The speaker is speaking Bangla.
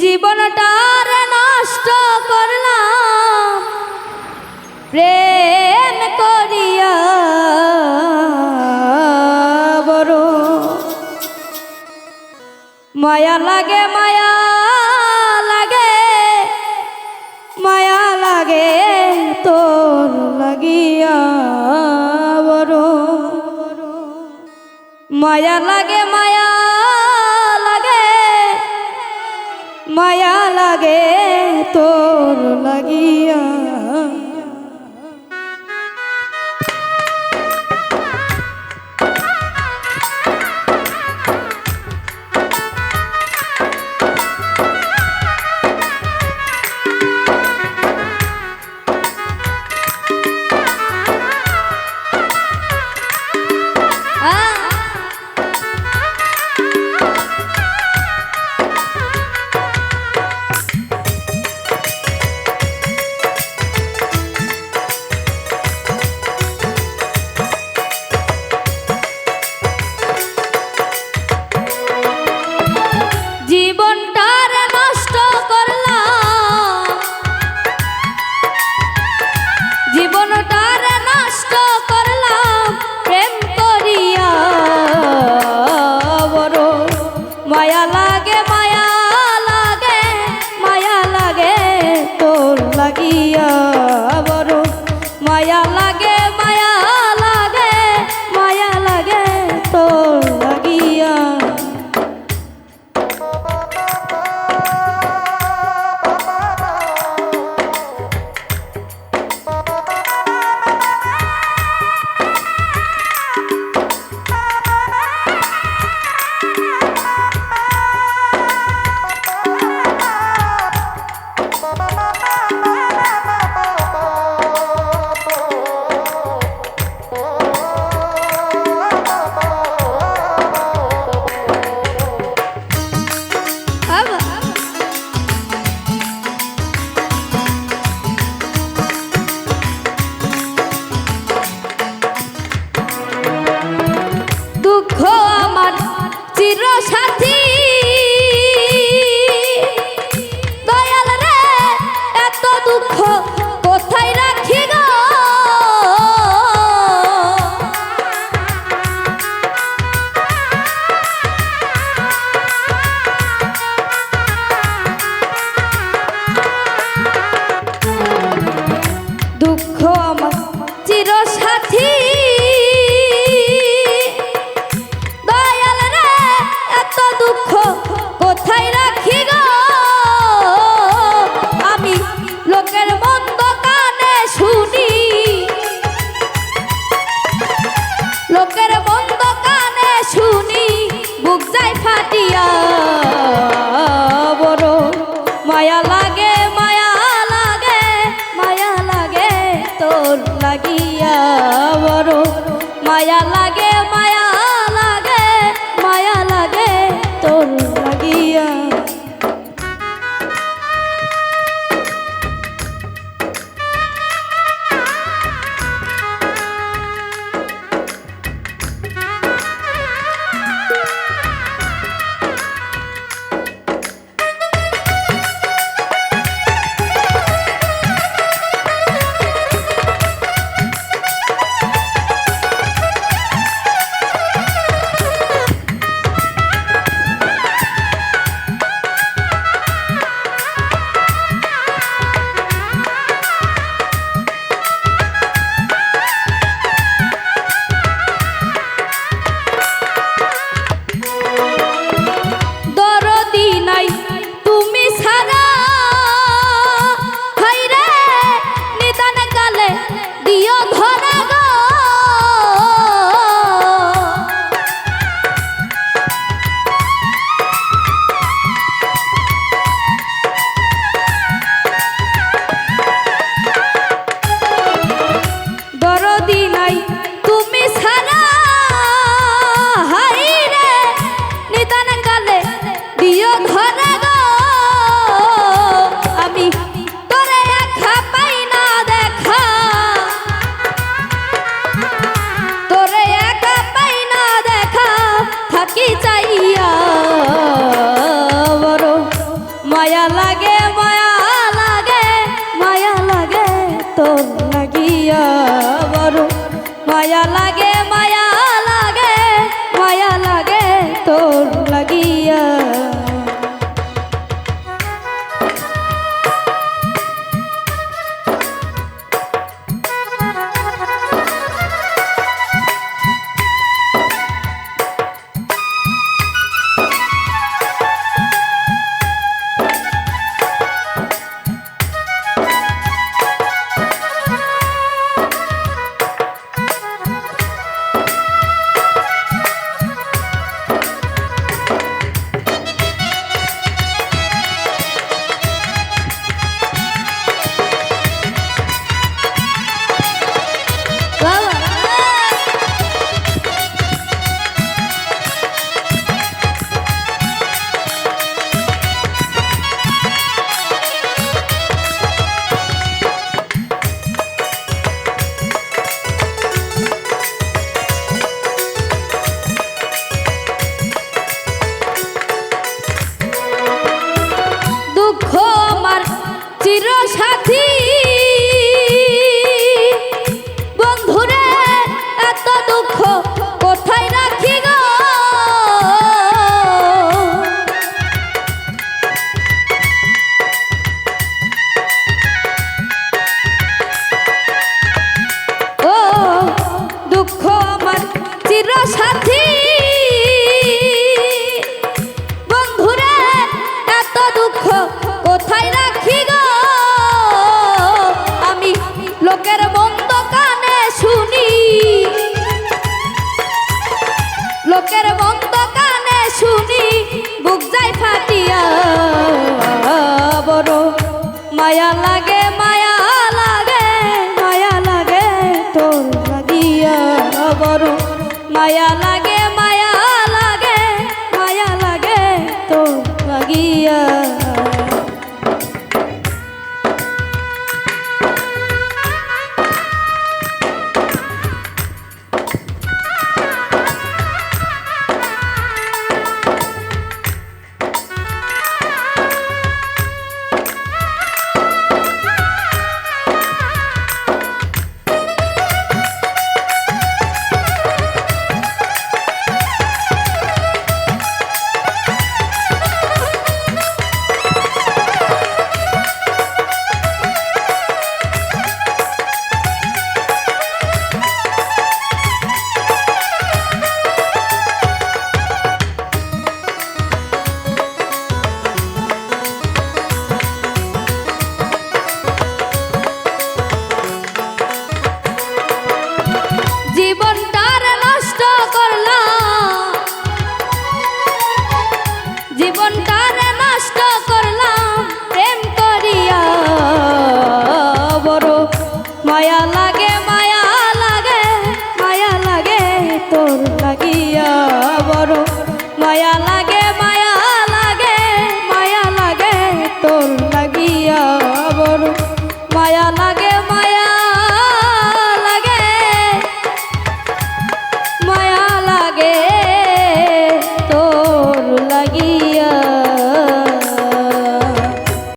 জীবনটার নষ্ট করলাম। প্রেম করিয়া বড়। মায়া লাগে মায়া লাগে মায়া লাগে, তোর লাগিয়া বড়। মায়া লাগে মায়া লাগে তোর লাগিয়া দুঃখ মায়া লাগে মায়া হইয়া বড় মায়া লাগে মায়া